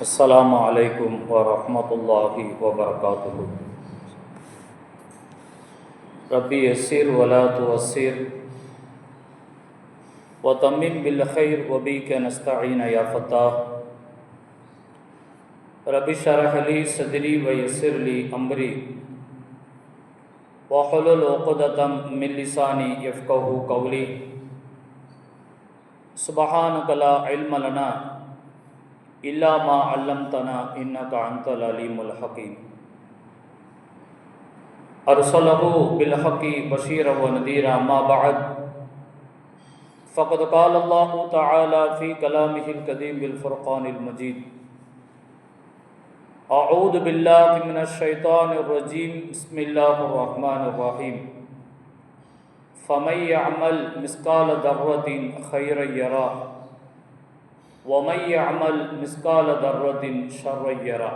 السلام علیکم ورحمۃ اللہ وبرکاتہ۔ ربی یسیر ولا توسر و تمن بالخیر وبی کے نستعین یا فتح ربی شرح علی صدری و یسر علی عمری وحل العقدم من لسانی یفقہ قولی۔ سبحان کلا علم لنا إلا ما علمتنا إنك أنت العليم الحكيم. أرسله بالحق بشيرا ونذيرا، ما بعد. فقد قال الله تعالى في كلامه القديم بالفرقان المجيد. أعوذ بالله من الشيطان الرجيم. بسم الله الرحمن الرحيم. فمن يعمل مثقال ذرة خيرا يراه. ومن يعمل مثقال ذرة شرا يرى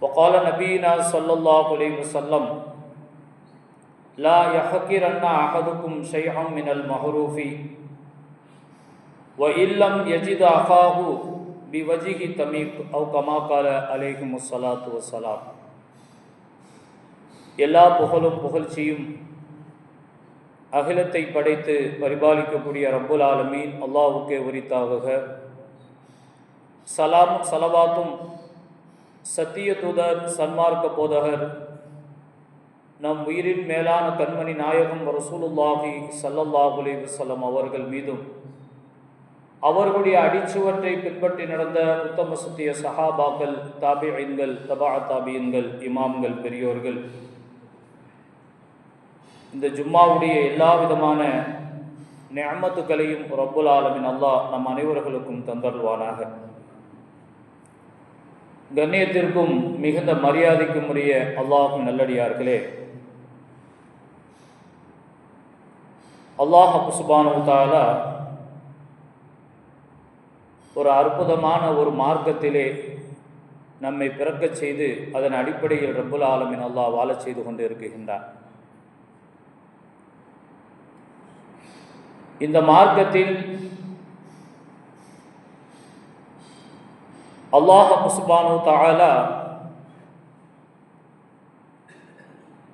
وقال نبينا صلى الله عليه وسلم لا يحقرن أحدكم شيئا من المعروف وإن لم يجد أخاه بوجه تميق أو كما قال عليهم الصلاة والسلام எல்லா புகழும் புகழ்ச்சியும் அகிலத்தை படைத்து பரிபாலிக்கக்கூடிய ரப்புல் ஆலமீன் அல்லாவுக்கே உரித்தாக சலாமும் சலவாத்தும் சத்திய தூதர் சன்மார்க்க போதகர் நம் உயிரின் மேலான கண்மணி நாயகம் ரசூலுல்லாஹி சல்லல்லாஹுலே வல்லம் அவர்கள் மீதும் அவர்களுடைய அடிச்சுவற்றை பின்பற்றி நடந்த உத்தம சத்திய சஹாபாக்கள் தாபியன்கள் தபா தாபியன்கள் இமாம்கள் பெரியோர்கள் இந்த ஜும்மாவுடைய எல்லா விதமான நியமத்துக்களையும் ரப்புல் ஆலமின் அல்லாஹ் நம் அனைவர்களுக்கும் தந்தருவானாக கண்ணியத்திற்கும் மிகுந்த மரியாதைக்கும் உரிய அல்லாஹும் நல்லடியார்களே. அல்லாஹ் சுபானு ஒரு அற்புதமான ஒரு மார்க்கத்திலே நம்மை பிறக்கச் செய்து அதன் அடிப்படையில் ரப்புல் ஆலமின் அல்லாஹ் வாழச் செய்து கொண்டு இருக்கின்றான் இந்த மார்க்கத்தில் அல்லாஹ் முஸ்பானு தாலா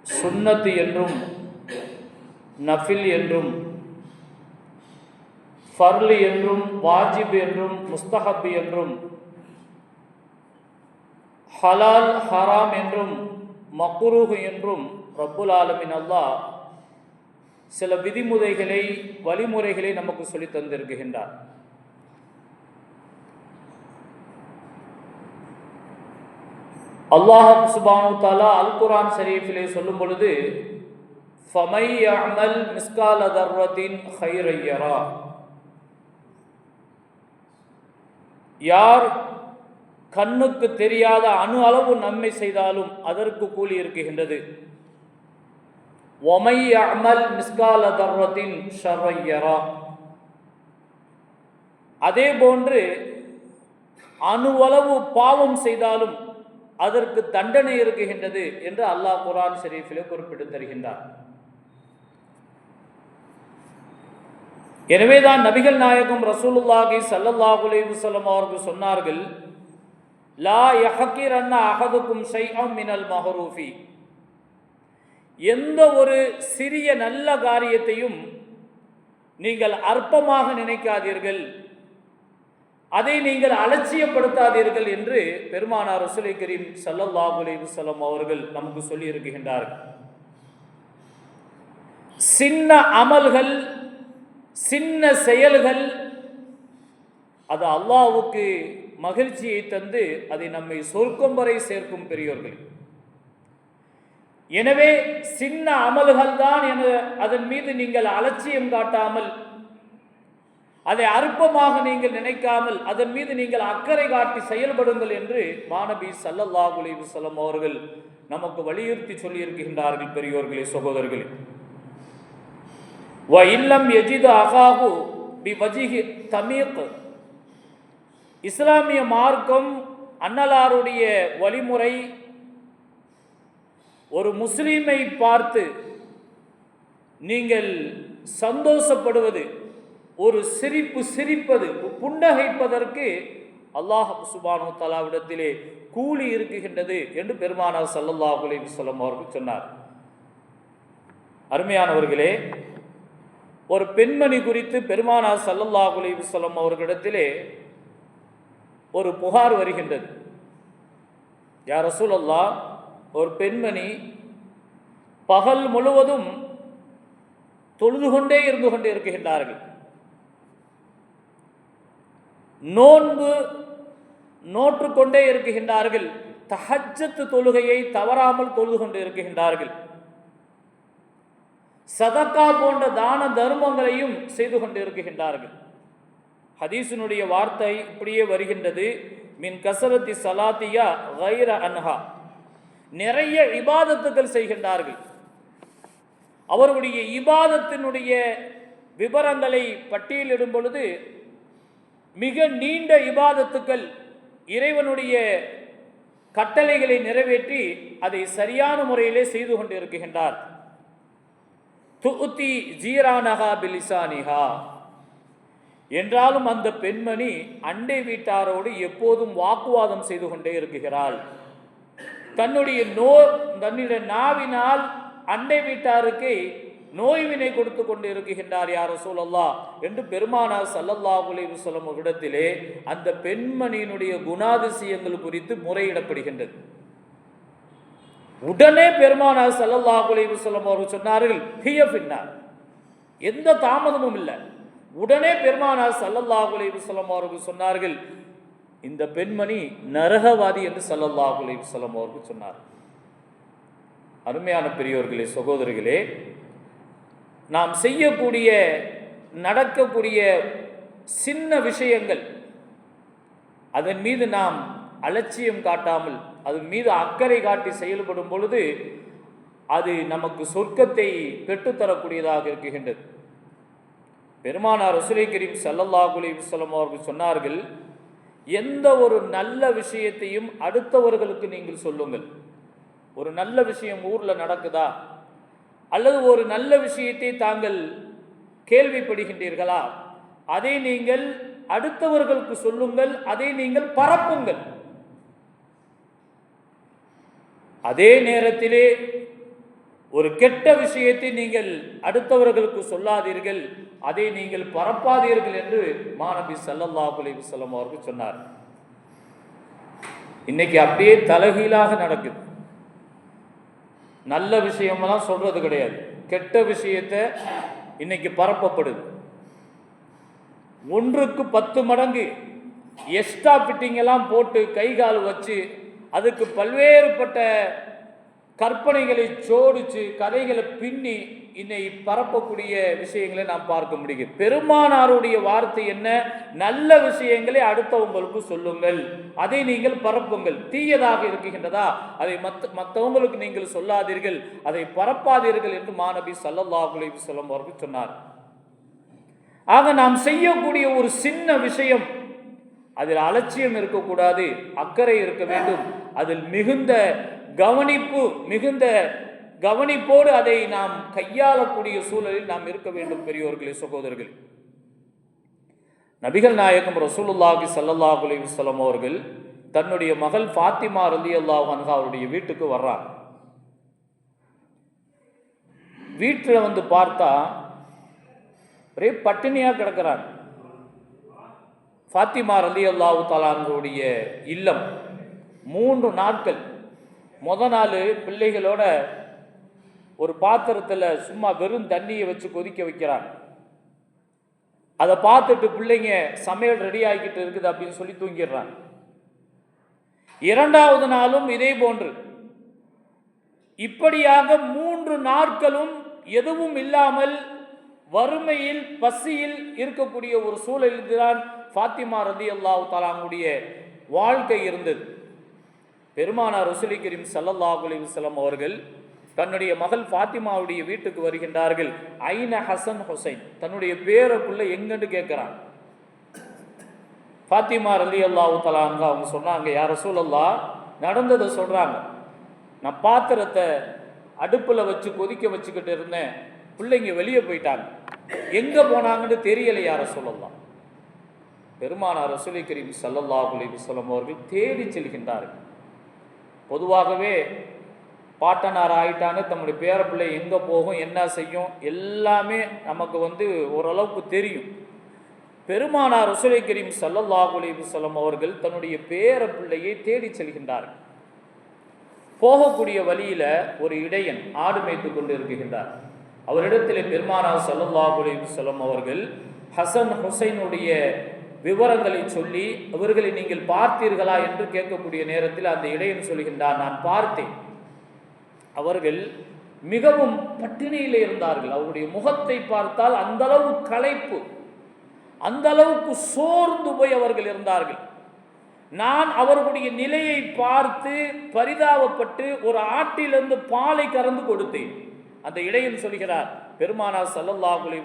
சுன்னத்து என்றும் நஃபில் என்றும் ஃபர்லி என்றும் வாஜிப் என்றும் முஸ்தஹப் என்றும் ஹலால் ஹராம் என்றும் மக்குரூஹ் என்றும் ரப்புல் ஆலமின் அல்லாஹ் சில விதிமுறைகளை வழிமுறைகளை நமக்கு சொல்லி தந்திருக்கின்றார். அல்லாஹ் சுபானு தாலா அல் குரான் ஷரீஃபிலே சொல்லும் பொழுது ஃபமை அமல் மிஸ்கால தர்வத்தின் ஹைரையரா யார். கண்ணுக்கு தெரியாத அணு அளவு நன்மை செய்தாலும் அதற்கு கூலி இருக்குகின்றது ஒமை அமல் மிஸ்கால தர்வத்தின் ஷர்வையரா அதே போன்று அணுவளவு பாவம் செய்தாலும் அதற்கு தண்டனை இருக்குகின்றது என்று அல்லாஹ் குரான் ஷெரீஃபிலே குறிப்பிட்டு தருகின்றார். எனவேதான் நபிகள் நாயகம் ரசூலுல்லாஹி சல்லல்லாஹு அலைஹி அவர்கள் சொன்னார்கள் லா யஹக்கிரன்ன அஹதுக்கும் ஷைஅம் மினல் மஹரூஃபி. எந்த ஒரு சிறிய நல்ல காரியத்தையும் நீங்கள் அற்பமாக நினைக்காதீர்கள். அதை நீங்கள் அலட்சியப்படுத்தாதீர்கள் என்று பெருமானார் ரசுலை கரீம் சல்லல்லாஹு அலைஹி அவர்கள் நமக்கு சொல்லி இருக்கின்றார்கள். சின்ன அமல்கள் சின்ன செயல்கள் அது அல்லாவுக்கு மகிழ்ச்சியை தந்து அதை நம்மை சொர்க்கம் வரை சேர்க்கும் பெரியோர்கள். எனவே சின்ன அமல்கள் தான் என அதன் மீது நீங்கள் அலட்சியம் காட்டாமல் அதை அற்பமாக நீங்கள் நினைக்காமல் அதன் மீது நீங்கள் அக்கறை காட்டி செயல்படுங்கள் என்று மாணவி சல்லல்லாஹு அலைஹி அவர்கள் நமக்கு வலியுறுத்தி சொல்லியிருக்கின்றார்கள் பெரியோர்களே சகோதரர்களே. வ இல்லம் எஜிது அகாஹு பி வஜிஹி தமீக். இஸ்லாமிய மார்க்கம் அன்னலாருடைய வழிமுறை ஒரு முஸ்லீமை பார்த்து நீங்கள் சந்தோஷப்படுவது ஒரு சிரிப்பு சிரிப்பது புன்னகைப்பதற்கு அல்லாஹ் சுபானு தலாவிடத்திலே கூலி இருக்குகின்றது என்று பெருமானார் சல்லல்லா குலேபி சொல்லம் அவர்கள் சொன்னார். அருமையானவர்களே ஒரு பெண்மணி குறித்து பெருமானார் சல்லல்லா குலேபி சொல்லம் அவர்களிடத்திலே ஒரு புகார் வருகின்றது. யார் ரசூலல்லா ஒரு பெண்மணி பகல் முழுவதும் தொழுது கொண்டே இருந்து கொண்டே இருக்கின்றார்கள். நோன்பு நோற்றுக்கொண்டே இருக்குகின்றார்கள் தகச்சத்து தொழுகையை தவறாமல் தொழுது கொண்டு இருக்குகின்றார்கள் சதக்கா போன்ற தான தர்மங்களையும் செய்து கொண்டு இருக்குகின்றார்கள் ஹதீஸினுடைய வார்த்தை இப்படியே வருகின்றது. மின் கசரத்தி சலாத்தியா கைர அன்ஹா. நிறைய இபாதத்துக்கள் செய்கின்றார்கள். அவர்களுடைய இபாதத்தினுடைய விவரங்களை பட்டியலிடும் பொழுது மிக நீண்ட இபாதத்துக்கள் இறைவனுடைய கட்டளைகளை நிறைவேற்றி அதை சரியான முறையிலே செய்து கொண்டிருக்கின்றார். துத்தி ஜீரானகா பிலிசானிகா என்றாலும் அந்த பெண்மணி அண்டை வீட்டாரோடு எப்போதும் வாக்குவாதம் செய்து கொண்டே இருக்குகிறாள் தன்னுடைய நோ தன்னுடைய நாவினால் அண்டை வீட்டாருக்கு நோய்வினை கொடுத்து கொண்டு இருக்குகின்றார் யார் சூழல்லா என்று பெருமானார் சல்லல்லா அலைஹி சொல்லும் இடத்திலே அந்த பெண்மணியினுடைய குணாதிசயங்கள் குறித்து முறையிடப்படுகின்றது. உடனே பெருமானார் சல்லல்லா அலைஹி சொல்லும் அவர்கள் சொன்னார்கள் ஹிய பின்னார் எந்த தாமதமும் இல்லை. உடனே பெருமானார் சல்லல்லா அலைஹி சொல்லும் அவர்கள் சொன்னார்கள் இந்த பெண்மணி நரகவாதி என்று சல்லல்லாஹு அலைஹி அவர்கள் சொன்னார். அருமையான பெரியோர்களே சகோதரிகளே நாம் செய்யக்கூடிய நடக்கக்கூடிய சின்ன விஷயங்கள் அதன் மீது நாம் அலட்சியம் காட்டாமல் அதன் மீது அக்கறை காட்டி செயல்படும் பொழுது அது நமக்கு சொர்க்கத்தை பெற்றுத்தரக்கூடியதாக இருக்குகின்றது பெருமானார் ரசுலை கரீம் சல்லல்லாஹு அலைஹி அவர்கள் சொன்னார்கள் எந்த ஒரு நல்ல விஷயத்தையும் அடுத்தவர்களுக்கு நீங்கள் சொல்லுங்கள். ஒரு நல்ல விஷயம் ஊரில் நடக்குதா? அல்லது ஒரு நல்ல விஷயத்தை தாங்கள் கேள்விப்படுகின்றீர்களா? அதை நீங்கள் அடுத்தவர்களுக்கு சொல்லுங்கள் அதை நீங்கள் பரப்புங்கள். அதே நேரத்திலே ஒரு கெட்ட விஷயத்தை நீங்கள் அடுத்தவர்களுக்கு சொல்லாதீர்கள் அதை நீங்கள் பரப்பாதீர்கள் என்று மாணவி சல்லல்லாஹு அலைஹி அவர்கள் சொன்னார். இன்னைக்கு அப்படியே தலைகீழாக நடக்குது. நல்ல விஷயமெல்லாம் சொல்றது கிடையாது. கெட்ட விஷயத்தை இன்னைக்கு பரப்பப்படுது. ஒன்றுக்கு பத்து மடங்கு எக்ஸ்ட்ரா ஃபிட்டிங்கெல்லாம் போட்டு கை கால் வச்சு அதுக்கு பல்வேறுபட்ட கற்பனைகளை சோடிச்சு கதைகளை பின்னி இன்னை பரப்பக்கூடிய விஷயங்களை நாம் பார்க்க முடியும் பெருமானாருடைய வார்த்தை என்ன? நல்ல விஷயங்களை அடுத்தவங்களுக்கு சொல்லுங்கள். அதை நீங்கள் பரப்புங்கள். தீயதாக இருக்குகின்றதா அதை மத்த மற்றவங்களுக்கு நீங்கள் சொல்லாதீர்கள். அதை பரப்பாதீர்கள் என்று மாணவி சல்லல்லாஹுலி சொல்லம் அவர்கள் சொன்னார். ஆக நாம் செய்யக்கூடிய ஒரு சின்ன விஷயம் அதில் அலட்சியம் இருக்கக்கூடாது அக்கறை இருக்க வேண்டும். அதில் மிகுந்த கவனிப்பு மிகுந்த கவனிப்போடு அதை நாம் கையாளக்கூடிய சூழலில் நாம் இருக்க வேண்டும் பெரியோர்களே சகோதரர்கள். நபிகள் நாயகம் ரசூலுல்லாஹி ஸல்லல்லாஹு அலைஹி அவர்கள் தன்னுடைய மகள் ஃபாத்திமா ரலியல்லாஹு அன்ஹா அவருடைய வீட்டுக்கு வர்றாங்க. வீட்டில் வந்து பார்த்தா ஒரே பட்டினியாக கிடக்கிறாங்க. ஃபாத்திமா ரலி அல்லாஹு தாலாங்களுடைய இல்லம் மூன்று நாட்கள் முத நாள் பிள்ளைகளோட ஒரு பாத்திரத்தில் சும்மா வெறும் தண்ணியை வச்சு கொதிக்க வைக்கிறாங்க. அதை பார்த்துட்டு பிள்ளைங்க சமையல் ரெடி ஆகிக்கிட்டு இருக்குது அப்படின்னு சொல்லி தூங்கிடுறாங்க. இரண்டாவது நாளும் இதே போன்று. இப்படியாக மூன்று நாட்களும் எதுவும் இல்லாமல் வறுமையில் பசியில் இருக்கக்கூடிய ஒரு சூழலில் தான் ஃபாத்திமா ரதி அல்லாஹு தாலாங்குடைய வாழ்க்கை இருந்தது. பெருமானார் ரசூலி கரீம் சல்லல்லாஹு அலைஹி அவர்கள் தன்னுடைய மகள் ஃபாத்திமாவுடைய வீட்டுக்கு வருகின்றார்கள். ஐன ஹசன் ஹுசைன். தன்னுடைய பேரக்குள்ள எங்கன்னு கேட்குறான். ஃபாத்திமா அலி அல்லாஹு தலாங்க அவங்க சொன்னாங்க யார் ரசூலல்லா நடந்ததை சொல்கிறாங்க நான் பாத்திரத்தை அடுப்பில் வச்சு கொதிக்க வச்சுக்கிட்டு இருந்தேன். பிள்ளைங்க வெளியே போயிட்டாங்க. எங்கே போனாங்கன்னு தெரியலை யார சொல்லலாம் பெருமானார் ரசூலி கரீம் சல்லல்லாஹு அலைஹி அவர்கள் தேடி செல்கின்றார்கள். பொதுவாகவே பாட்டனார் ஆயிட்டான்னு தம்முடைய பேரப்பிள்ளை எங்கே போகும் என்ன செய்யும் எல்லாமே நமக்கு வந்து ஓரளவுக்கு தெரியும். பெருமானார் ரசூலை கரீம் சல்லல்லாஹு அலைஹி அவர்கள் தன்னுடைய பேரப்பிள்ளையை தேடி செல்கின்றார்கள். போகக்கூடிய வழியில் ஒரு இடையன் ஆடு மேய்த்து கொண்டு இருக்குகின்றார் அவரிடத்தில் பெருமானார் சல்லல்லாஹு அலைஹி அவர்கள் ஹசன் ஹுசைனுடைய விவரங்களை சொல்லி அவர்களை நீங்கள் பார்த்தீர்களா என்று கேட்கக்கூடிய நேரத்தில் அந்த இடையன் சொல்கின்றார் நான் பார்த்தேன். அவர்கள் மிகவும் பட்டினியில் இருந்தார்கள். அவருடைய முகத்தை பார்த்தால் அந்த அளவு களைப்பு அந்த அளவுக்கு சோர்ந்து போய் அவர்கள் இருந்தார்கள். நான் அவர்களுடைய நிலையை பார்த்து பரிதாபப்பட்டு ஒரு ஆட்டிலிருந்து பாலை கறந்து கொடுத்தேன். அந்த இடையன் சொல்கிறார் பெருமானார் சல்லல்லாஹு அலைஹி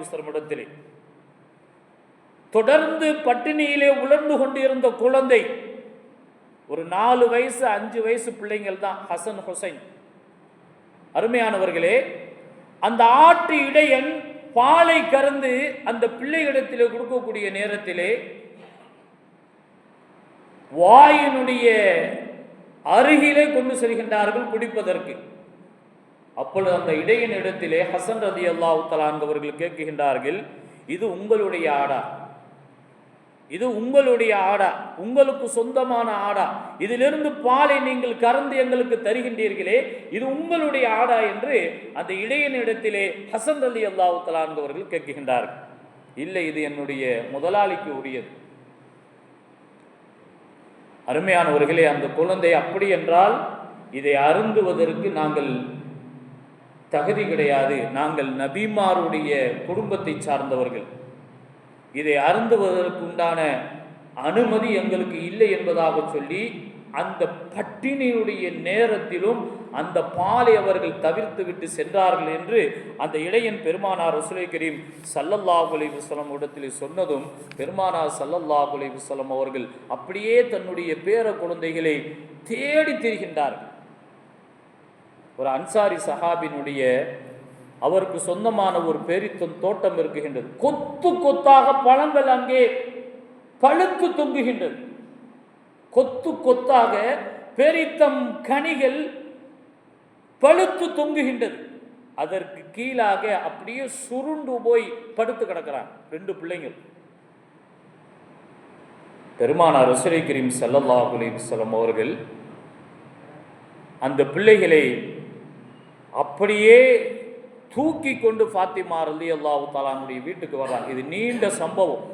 தொடர்ந்து பட்டினியிலே உழர்ந்து கொண்டிருந்த குழந்தை ஒரு நாலு வயசு அஞ்சு வயசு பிள்ளைங்கள் தான் ஹசன் ஹுசைன். அருமையானவர்களே அந்த ஆட்டு இடையன் பாலை கறந்து அந்த பிள்ளைகளிடத்திலே கொடுக்கக்கூடிய நேரத்திலே வாயினுடைய அருகிலே கொண்டு செல்கின்றார்கள் குடிப்பதற்கு. அப்பொழுது அந்த இடையின் இடத்திலே ஹசன் ரதி அல்லாஹு அவர்கள் கேட்கின்றார்கள் இது உங்களுடைய ஆடா. இது உங்களுடைய ஆடா உங்களுக்கு சொந்தமான ஆடா. இதிலிருந்து பாலை நீங்கள் கறந்து எங்களுக்கு தருகின்றீர்களே இது உங்களுடைய ஆடா என்று அந்த இடையனிடத்திலே ஹசன் அலி அல்லாஹு கேட்கின்றார்கள். இல்லை இது என்னுடைய முதலாளிக்கு உரியது. அருமையானவர்களே அந்த குழந்தை அப்படி என்றால் இதை அருந்துவதற்கு நாங்கள் தகுதி கிடையாது. நாங்கள் நபிமாருடைய குடும்பத்தை சார்ந்தவர்கள். இதை அருந்துவதற்குண்டான அனுமதி எங்களுக்கு இல்லை என்பதாக சொல்லி அந்த பட்டினியுடைய நேரத்திலும் அந்த பாலை அவர்கள் தவிர்த்து விட்டு சென்றார்கள் என்று அந்த இடையன் பெருமானார் ரசுலை கரீம் சல்லல்லாஹு அலைஹி இடத்திலே சொன்னதும் பெருமானார் சல்லல்லாஹு அலைஹி அவர்கள் அப்படியே தன்னுடைய பேர குழந்தைகளை தேடி திரிகின்றார்கள். ஒரு அன்சாரி சஹாபினுடைய அவருக்கு சொந்தமான ஒரு பெரித்தம் தோட்டம் இருக்குகின்றது. கொத்து கொத்தாக பழங்கள் அங்கே பழுத்து தொங்குகின்றது. கொத்து கொத்தாக பெரித்தம் கனிகள் பழுத்து தொங்குகின்றது. அதற்கு கீழாக அப்படியே சுருண்டு போய் படுத்து கிடக்கிறான் ரெண்டு பிள்ளைங்கள். பெருமானார் ரசுரை கரீம் ஸல்லல்லாஹு அலைஹி அவர்கள் அந்த பிள்ளைகளை அப்படியே தூக்கி கொண்டு ஃபாத்திமா ரலி அல்லாஹு தாலானுடைய வீட்டுக்கு வர்றாங்க இது நீண்ட சம்பவம்.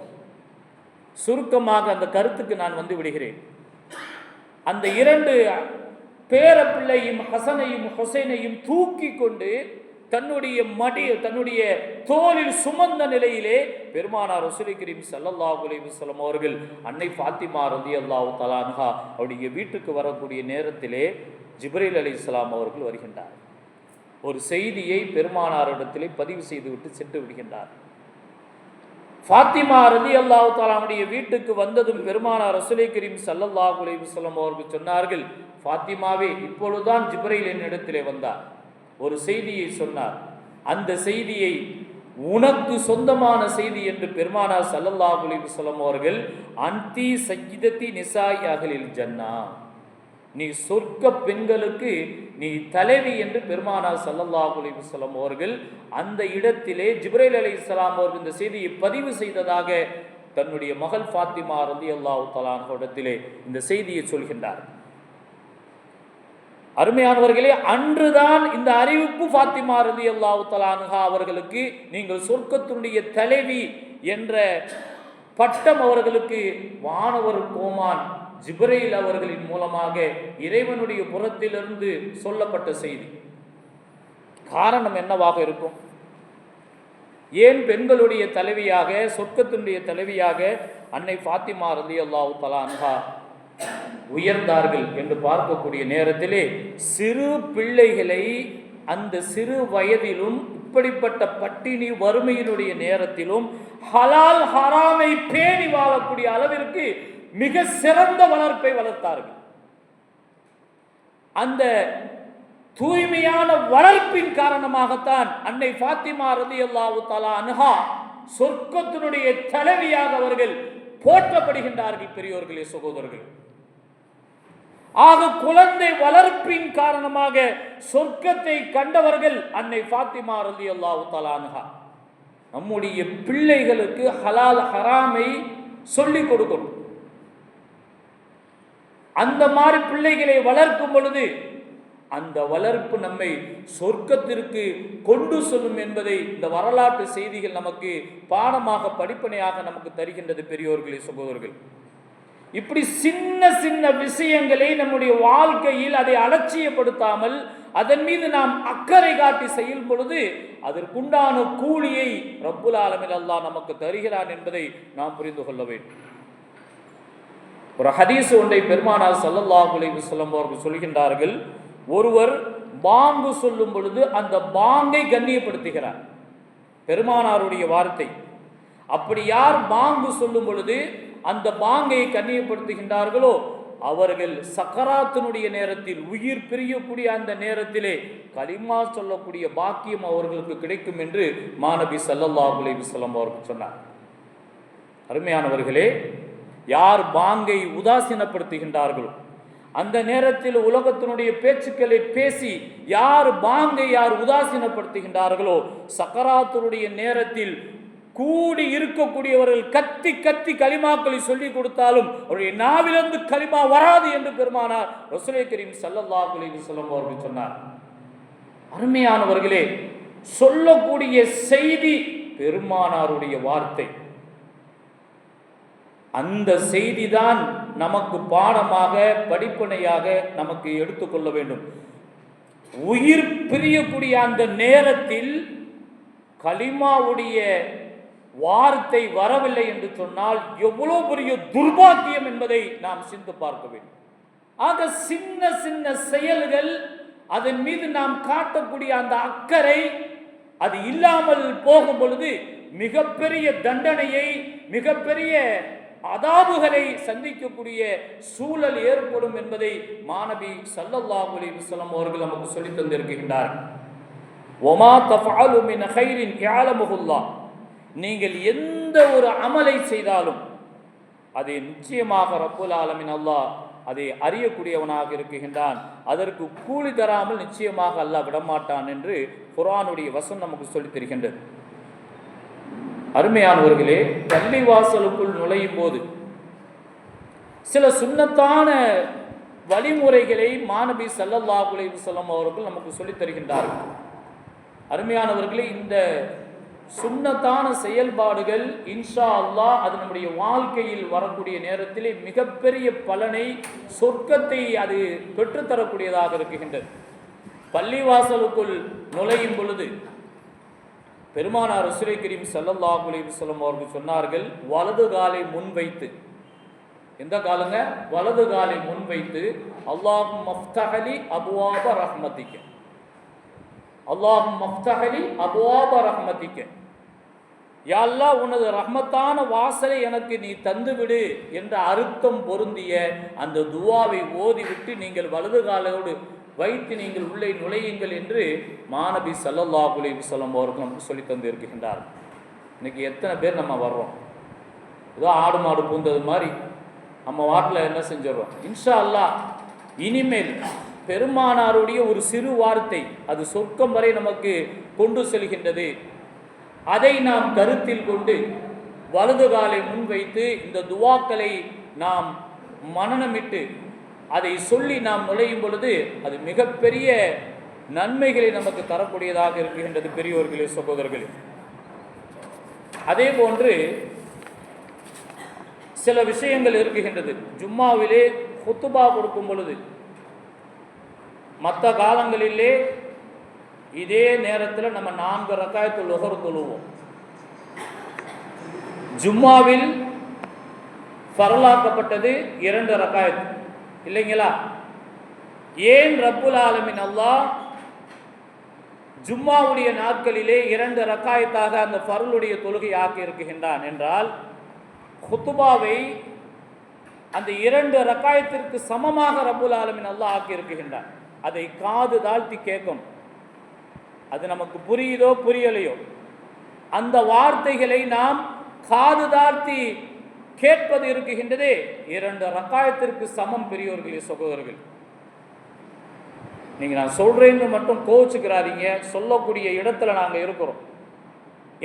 சுருக்கமாக அந்த கருத்துக்கு நான் வந்து விடுகிறேன். அந்த இரண்டு பேர பிள்ளையும் ஹசனையும் ஹொசைனையும் தூக்கி கொண்டு தன்னுடைய மடி தன்னுடைய தோலில் சுமந்த நிலையிலே பெருமானார் ரசூலை கரீம் சல்லல்லா அலைஹி அவர்கள் அன்னை ஃபாத்திமா ரதி அல்லாஹு அன்ஹா அவருடைய வீட்டுக்கு வரக்கூடிய நேரத்திலே ஜிப்ரீல் அலைஹிஸ்ஸலாம் அவர்கள் வருகின்றார் ஒரு செய்தியை பெருமானாரிடத்திலே பதிவு செய்துவிட்டு சென்று விடுகின்றார். ஃபாத்திமா ரதி அல்லாஹு தாலாவுடைய வீட்டுக்கு வந்ததும் பெருமானார் ரசூலை கரீம் ஸல்லல்லாஹு அலைஹி வஸல்லம் அவர்கள் சொன்னார்கள் ஃபாத்திமாவே இப்பொழுதுதான் ஜிப்ரைல் என்னிடத்திலே வந்தார். ஒரு செய்தியை சொன்னார். அந்த செய்தியை உனக்கு சொந்தமான செய்தி என்று பெருமானார் ஸல்லல்லாஹு அலைஹி வஸல்லம் அவர்கள் அந்தி சஜிதத்தி நிசாய் அகலில் ஜன்னா. நீ சொர்க்க பெண்களுக்கு நீ தலைவி என்று பெருமானார் ஸல்லல்லாஹு அலைஹி அவர்கள் அந்த இடத்திலே ஜிப்ரைல் இஸ்லாம் அவர்கள் இந்த செய்தியை பதிவு செய்ததாக தன்னுடைய மகள் ஃபாத்திமா ரலியல்லாஹு தஆலா இடத்திலே இந்த செய்தியை சொல்கின்றார். அருமையானவர்களே அன்றுதான் இந்த அறிவிப்பு ஃபாத்திமா ரலியல்லாஹு அல்லாஹு தலானுகா அவர்களுக்கு நீங்கள் சொர்க்கத்தினுடைய தலைவி என்ற பட்டம் அவர்களுக்கு வானவர் கோமான் ஜிப்ரையில் அவர்களின் மூலமாக இறைவனுடைய புறத்திலிருந்து சொல்லப்பட்ட செய்தி. காரணம் என்னவாக இருக்கும்? ஏன் பெண்களுடைய தலைவியாக சொர்க்கத்தினுடைய தலைவியாக அன்னை ஃபாத்திமா ரலி அல்லாஹு தலான்ஹா உயர்ந்தார்கள் என்று பார்க்கக்கூடிய நேரத்திலே சிறு பிள்ளைகளை அந்த சிறு வயதிலும் இப்படிப்பட்ட பட்டினி வறுமையினுடைய நேரத்திலும் ஹலால் ஹராமை பேணி வாழக்கூடிய அளவிற்கு மிக சிறந்த வளர்ப்பை வளர்த்தார்கள். அந்த தூய்மையான வளர்ப்பின் காரணமாகத்தான் அன்னை ஃபாத்திமா ரதி அல்லாவு தலா அனுஹா சொர்க்கத்தினுடைய தலைவியாக அவர்கள் போற்றப்படுகின்றார்கள் பெரியோர்களே சகோதரர்கள். ஆக குழந்தை வளர்ப்பின் காரணமாக சொர்க்கத்தை கண்டவர்கள் அன்னை ஃபாத்திமா அல்லாவு அல்லாஹு அனுஹா. நம்முடைய பிள்ளைகளுக்கு ஹலால் ஹராமை சொல்லிக் கொடுக்கணும். அந்த மாதிரி பிள்ளைகளை வளர்க்கும் பொழுது அந்த வளர்ப்பு நம்மை சொர்க்கத்திற்கு கொண்டு செல்லும் என்பதை இந்த வரலாற்று செய்திகள் நமக்கு பாடமாக படிப்பனையாக நமக்கு தருகின்றது பெரியோர்களே சகோதரர்கள். இப்படி சின்ன சின்ன விஷயங்களை நம்முடைய வாழ்க்கையில் அதை அலட்சியப்படுத்தாமல் அதன் மீது நாம் அக்கறை காட்டி செய்யும் பொழுது அதற்குண்டான கூலியை ரப்புல் ஆலமில் அல்லாஹ் நமக்கு தருகிறான் என்பதை நாம் புரிந்து கொள்ள வேண்டும். ஒரு ஹதீஸ் ஒன்றை பெருமானார் ஸல்லல்லாஹு அலைஹி அவர்கள் சொல்கின்றார்கள். ஒருவர் பாங்கு சொல்லும் பொழுது அந்த பாங்கை கண்ணியப்படுத்துகிறார். பெருமானாருடைய வார்த்தை. அப்படி யார் பாங்கு சொல்லும் பொழுது அந்த பாங்கை கண்ணியப்படுத்துகின்றார்களோ அவர்கள் சக்கராத்தினுடைய நேரத்தில் உயிர் பிரியக்கூடிய அந்த நேரத்திலே கலிமா சொல்லக்கூடிய பாக்கியம் அவர்களுக்கு கிடைக்கும் என்று மாநபி சல்லல்லாஹ் அலைஹி அவர்கள் சொன்னார். அருமையானவர்களே யார் பாங்கை உதாசீனப்படுத்துகின்றார்களோ அந்த நேரத்தில் உலகத்தினுடைய பேச்சுக்களை பேசி யார் பாங்கை யார் உதாசீனப்படுத்துகின்றார்களோ சக்கராத்தருடைய நேரத்தில் கூடி இருக்கக்கூடியவர்கள் கத்தி கத்தி களிமாக்களை சொல்லி கொடுத்தாலும் அவருடைய நாவிலிருந்து களிமா வராது என்று பெருமானார் ரசுலை கரீம் சல்லல்லா அலைஹி வஸல்லம் அவர்கள் சொன்னார். அருமையானவர்களே சொல்லக்கூடிய செய்தி பெருமானாருடைய வார்த்தை. அந்த செய்திதான் நமக்கு பாடமாக படிப்பனையாக நமக்கு எடுத்துக்கொள்ள வேண்டும். உயிர் பிரியக்கூடிய அந்த நேரத்தில் கலிமாவுடைய வார்த்தை வரவில்லை என்று சொன்னால் எவ்வளவு பெரிய துர்பாக்கியம் என்பதை நாம் சிந்து பார்க்க வேண்டும். ஆக சின்ன சின்ன செயல்கள் அதன் மீது நாம் காட்டக்கூடிய அந்த அக்கறை அது இல்லாமல் போகும் பொழுது மிகப்பெரிய தண்டனையை மிகப்பெரிய அதாபுகளை சந்திக்கக்கூடிய சூழல் ஏற்படும் என்பதை மாணவி சல்லல்லாஹு அலைஹி வஸல்லம் அவர்கள் நமக்கு சொல்லித் தந்திருக்கின்றார். ஒமா தஃஅலு மின் கைரின் நீங்கள் எந்த ஒரு அமலை செய்தாலும் அதை நிச்சயமாக ரப்புல் ஆலமின் அல்லாஹ் அதை அறியக்கூடியவனாக இருக்குகின்றான் அதற்கு கூலி தராமல் நிச்சயமாக அல்லாஹ் விடமாட்டான் என்று குரானுடைய வசம் நமக்கு சொல்லித் தருகின்றது. அருமையானவர்களே பள்ளிவாசலுக்குள் நுழையும் போது சில சுன்னத்தான வழிமுறைகளை மாணவி சல்லல்லா குலேபு செல்லம் அவர்கள் நமக்கு சொல்லித் தருகின்றார்கள். அருமையானவர்களே இந்த சுண்ணத்தான செயல்பாடுகள் இன்ஷா அல்லாஹ் அது நம்முடைய வாழ்க்கையில் வரக்கூடிய நேரத்திலே மிகப்பெரிய பலனை சொர்க்கத்தை அது பெற்றுத்தரக்கூடியதாக இருக்குகின்றது. பள்ளிவாசலுக்குள் நுழையும் பொழுது பெருமானார் ரசூலை கரீம் ஸல்லல்லாஹு அலைஹி அவர்கள் சொன்னார்கள் வலது காலை முன்வைத்து. எந்த காலங்க? வலது காலை முன்வைத்து அல்லாஹும் மஃப்தஹலி அபுவாப ரஹ்மதிக்க அல்லாஹும் மஃப்தஹலி அபுவாப ரஹ்மதிக்க யாழ்லா உனது ரஹ்மத்தான வாசலை எனக்கு நீ தந்துவிடு என்ற அர்த்தம் பொருந்திய அந்த துவாவை ஓதிவிட்டு நீங்கள் வலது காலோடு வைத்து நீங்கள் உள்ளே நுழையுங்கள் என்று மாணவி சல்லல்லா அலைஹி சொல்லம் அவர்கள் நமக்கு சொல்லி தந்து இருக்கின்றார் இன்னைக்கு எத்தனை பேர் நம்ம வர்றோம்? ஏதோ ஆடு மாடு பூந்தது மாதிரி நம்ம வாட்டில் என்ன செஞ்சிடறோம்? இன்ஷா அல்லாஹ் இனிமேல் பெருமானாருடைய ஒரு சிறு வார்த்தை அது சொர்க்கம் வரை நமக்கு கொண்டு செல்கின்றது. அதை நாம் கருத்தில் கொண்டு வலது காலை முன்வைத்து இந்த துவாக்களை நாம் மனனமிட்டு அதை சொல்லி நாம் நுழையும் பொழுது அது மிகப்பெரிய நன்மைகளை நமக்கு தரக்கூடியதாக இருக்கின்றது பெரியோர்களே சகோதரர்களே. அதே போன்று சில விஷயங்கள் இருக்குகின்றது ஜும்மாவிலே குத்துபா கொடுக்கும் பொழுது மற்ற காலங்களிலே இதே நேரத்தில் நம்ம நான்கு ரக்காயத்து லொஹர் தொழுவோம். ஜும்மாவில் பரலாக்கப்பட்டது இரண்டு ரக்காயத்து. இல்லைங்களா? ஏன் ரப்புல் ஆலமின் அல்லாஹ் ஜும்மாவுடைய நாட்களிலே இரண்டு ரக்காயத்தாக அந்த பருளுடைய தொழுகை ஆக்கி இருக்குகின்றான் என்றால் குத்துபாவை அந்த இரண்டு ரக்காயத்திற்கு சமமாக ரப்புல் ஆலமின் அல்லாஹ் ஆக்கி இருக்குகின்றான் அதை காது தாழ்த்தி கேட்கும். அது நமக்கு புரியுதோ புரியலையோ? அந்த வார்த்தைகளை நாம் காது தாழ்த்தி கேட்பது இருக்குகின்றது. இரண்டு ரக்காயத்திற்கு சமம் பெரியோர்களே சகோதரர்கள். நீங்க நான் சொல்றேன்னு மட்டும் கோவிச்சுக்கிறாதீங்க. சொல்லக்கூடிய இடத்துல நாங்கள் இருக்கிறோம்.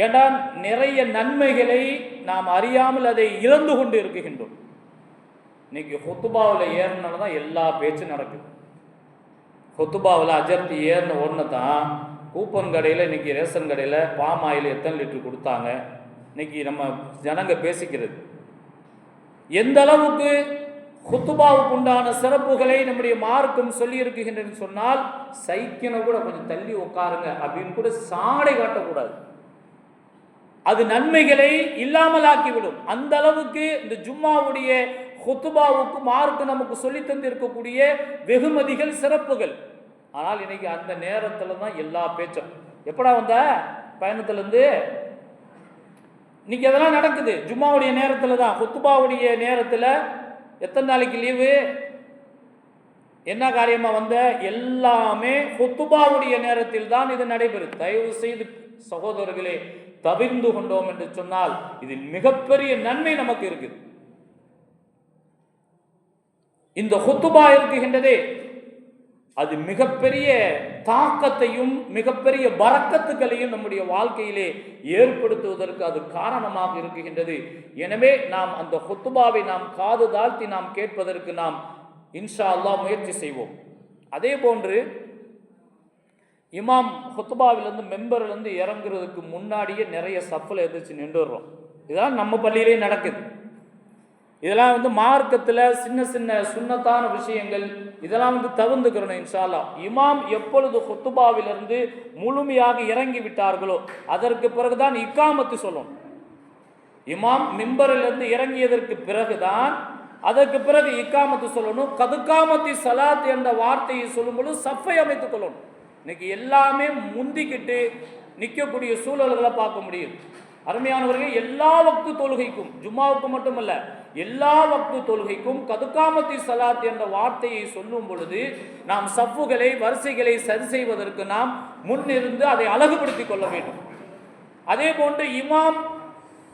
ஏன்னா நிறைய நன்மைகளை நாம் அறியாமல் அதை இழந்து கொண்டு இருக்குகின்றோம் இன்னைக்கு ஹொத்துபாவில் ஏறினால தான் எல்லா பேச்சும் நடக்குது. ஹொத்துபாவில் அஜர்த்தி ஏறின ஒன்று தான் கூப்பன் கடையில் இன்னைக்கு ரேஷன் கடையில் பாம் ஆயில் எத்தனை லிட்டர் கொடுத்தாங்க. இன்னைக்கு நம்ம ஜனங்க பேசிக்கிறது. எந்த அளவுக்கு ஹுத்துபாவுக்கு உண்டான சிறப்புகளை நம்முடைய மார்க்கம் சொல்லி இருக்குகின்றன்னு சொன்னால் சைக்கியனை கூட கொஞ்சம் தள்ளி உட்காருங்க அப்படின்னு கூட சாடை காட்டக்கூடாது. அது நன்மைகளை இல்லாமலாக்கிவிடும். அந்த அளவுக்கு இந்த ஜும்மாவுடைய ஹுத்துபாவுக்கு மார்க்கு நமக்கு சொல்லி தந்திருக்கக்கூடிய வெகுமதிகள் சிறப்புகள். ஆனால் இன்னைக்கு அந்த நேரத்தில் தான் எல்லா பேச்சும். எப்படா வந்த? பயணத்துலேருந்து இன்னைக்கு அதெல்லாம் நடக்குது. ஜும்மாவுடைய நேரத்தில் தான். குத்துபாவுடைய நேரத்தில் எத்தனை நாளைக்கு லீவு என்ன காரியமாக வந்த? எல்லாமே குத்துபாவுடைய நேரத்தில் தான் இது நடைபெறும் தயவு செய்து சகோதரர்களே தவிர்ந்து கொண்டோம் என்று சொன்னால் இதில் மிகப்பெரிய நன்மை நமக்கு இருக்குது. இந்த ஹுத்துபா இருக்குகின்றதே. அது மிகப்பெரிய தாக்கத்தையும் மிகப்பெரிய வரக்கத்துக்களையும் நம்முடைய வாழ்க்கையிலே ஏற்படுத்துவதற்கு அது காரணமாக இருக்குகின்றது எனவே நாம் அந்த ஹொத்துபாவை நாம் காது தாழ்த்தி நாம் கேட்பதற்கு நாம் இன்ஷா அல்லா முயற்சி செய்வோம். அதே போன்று இமாம் ஹொத்துபாவிலேருந்து மெம்பர்லேருந்து இறங்குறதுக்கு முன்னாடியே நிறைய சஃபில் எதிர்த்து நின்றுடுறோம். இதுதான் நம்ம பள்ளியிலே நடக்குது. இதெல்லாம் வந்து மார்க்கத்தில் சின்ன சின்ன சுண்ணத்தான விஷயங்கள் இதெல்லாம் வந்து தகுந்துக்கிறணும் இன்ஷால்லா இமாம் எப்பொழுது ஹொத்துபாவிலிருந்து முழுமையாக இறங்கி விட்டார்களோ அதற்கு பிறகுதான் இக்காமத்து சொல்லணும் இமாம் மிம்பரிலிருந்து இறங்கியதற்கு பிறகுதான் அதற்கு பிறகு இக்காமத்து சொல்லணும். கதுக்காமத்தி சலாத் என்ற வார்த்தையை சொல்லும்போது சஃபை அமைத்துக் கொள்ளணும். இன்னைக்கு எல்லாமே முந்திக்கிட்டு நிற்கக்கூடிய சூழல்களை பார்க்க முடியும். அருமையானவர்கள் எல்லா வக்து தொழுகைக்கும் ஜும்மாவுக்கு மட்டுமல்ல எல்லா வக்து தொழுகைக்கும் கதுக்காமத்தி சலாத் என்ற வார்த்தையை சொல்லும் பொழுது நாம் சஃப்புகளை வரிசைகளை சரி செய்வதற்கு நாம் முன்னிருந்து அதை அழகுபடுத்தி கொள்ள வேண்டும். அதே போன்று இமாம்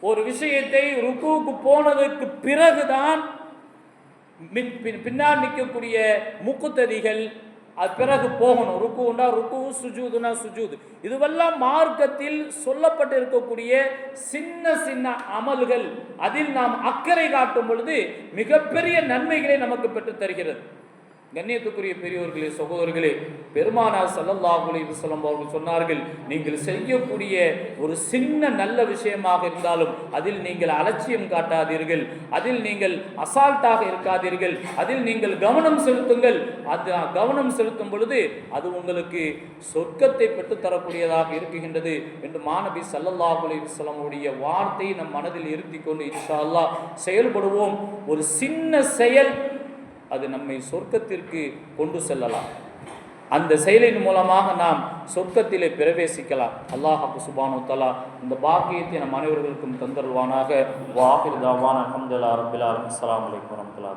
ஒரு விஷயத்தை ருக்குவுக்கு போனதற்கு பிறகுதான் மின் பின்னால் நிற்கக்கூடிய முக்குத்ததிகள் அது பிறகு போகணும். ருக்குண்டா ருக்கு சுஜூதுனா சுஜூது. இதுவெல்லாம் மார்க்கத்தில் சொல்லப்பட்டு இருக்கக்கூடிய சின்ன சின்ன அமல்கள். அதில் நாம் அக்கறை காட்டும் பொழுது மிகப்பெரிய நன்மைகளை நமக்கு பெற்று தருகிறது. கண்ணியத்துக்குரிய பெரியோர்களே சகோதரர்களே பெருமானார் ஸல்லல்லாஹு விசலம் அவர்கள் சொன்னார்கள் நீங்கள் செய்யக்கூடிய ஒரு சின்ன நல்ல விஷயமாக இருந்தாலும் அதில் நீங்கள் அலட்சியம் காட்டாதீர்கள் அதில் நீங்கள் அசால்ட்டாக இருக்காதீர்கள் அதில் நீங்கள் கவனம் செலுத்துங்கள். அது கவனம் செலுத்தும் பொழுது அது உங்களுக்கு சொர்க்கத்தை பெற்றுத்தரக்கூடியதாக இருக்குகின்றது என்று மாணவி ஸல்லல்லாஹு அலைஹி வார்த்தையை உடைய நம் மனதில் இருத்தி கொண்டு இன்ஷா அல்லாஹ் செயல்படுவோம். ஒரு சின்ன செயல் அது நம்மை சொர்க்கத்திற்கு கொண்டு செல்லலாம். அந்த செயலின் மூலமாக நாம் சொர்க்கத்திலே பிரவேசிக்கலாம். அல்லாஹ் சுபானு தலா இந்த பாக்கியத்தை நம் அனைவர்களுக்கும் தந்தருவானாக வாஹிர் தாவான் அஹமதுல்லா ரபில் அலாம் அஸ்லாம் வலைக்கம் வரமத்துல்லா